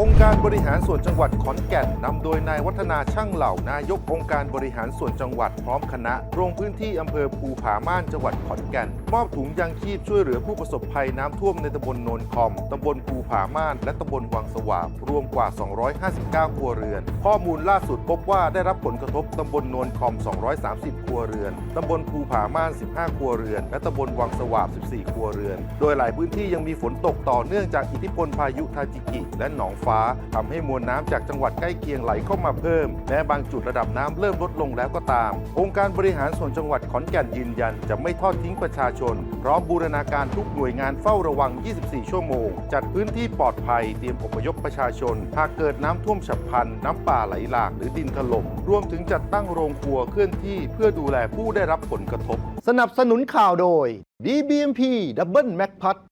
องค์การบริหารส่วนจังหวัดขอนแก่นนำโดยนายวัฒนาช่างเหล่านายกองค์การบริหารส่วนจังหวัดพร้อมคณะลงพื้นที่อำเภอภูผาม่านจังหวัดขอนแก่น มอบถุงยางชีพช่วยเหลือผู้ประสบภัยน้ำท่วมในตำบลโนนคอมตำบลภูผาม่าน และตำบลวังสว่าบรวมกว่า 259 ครัวเรือน ข้อมูลล่าสุดพบว่าได้รับผลกระทบตำบลโนนคอม 230 ครัวเรือนตำบลภูผาม่าน 15 ครัวเรือน และตำบลวังสว่าบ14 ครัวเรือน โดยหลายพื้นที่ยังมีฝนตกต่อเนื่องจากอิทธิพลพายุทาจิกิ และหนองฟ้าทำให้มวลน้ำจากจังหวัดใกล้เคียงไหลเข้ามาเพิ่มแม้บางจุดระดับน้ำเริ่มลดลงแล้วก็ตาม องค์การบริหารส่วนจังหวัดขอนแก่นยืนยัน จะไม่ทอดทิ้งประชาชน พร้อมบูรณาการทุกหน่วยงานเฝ้าระวัง 24 ชั่วโมง จัดพื้นที่ปลอดภัย เตรียมอพยพประชาชน หากเกิดน้ำท่วมฉับพลัน น้ำป่าไหลหลากหรือดินถล่มรวมถึงจัดตั้งโรงครัวเคลื่อนที่เพื่อดูแลผู้ได้รับผลกระทบ สนับสนุนข่าวโดย DBMP Double Mac p a t